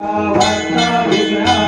Bhakta Vigraha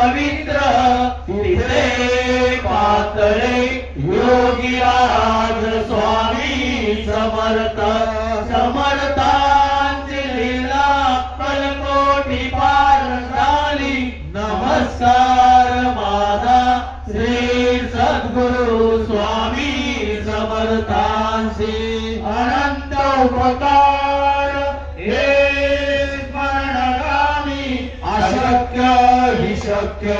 पवित्र तिथे पातळे योगी स्वामी समर्थ समर्थ सत्य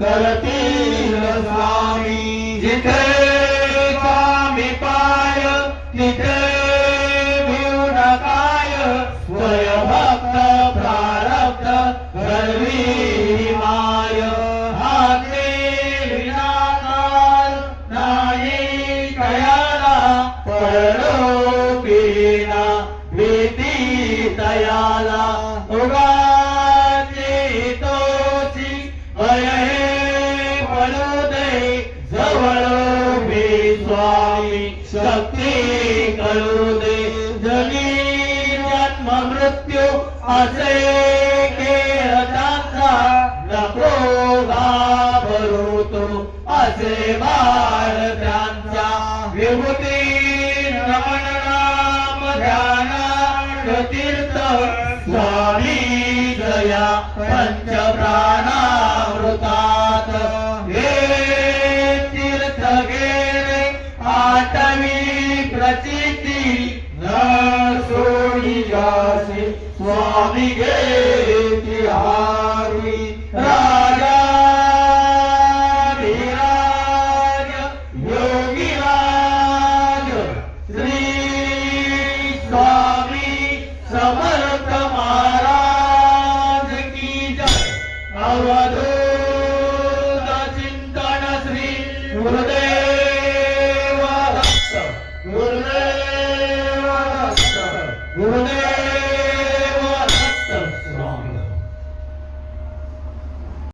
करतील स्वामी. जिथे स्वामी पाय तिथे करू दे. जगी जन्म मृत्यू असे खेळताचा नको घाबरू तू. असे बा ಸ್ವಾಮಿಗೆ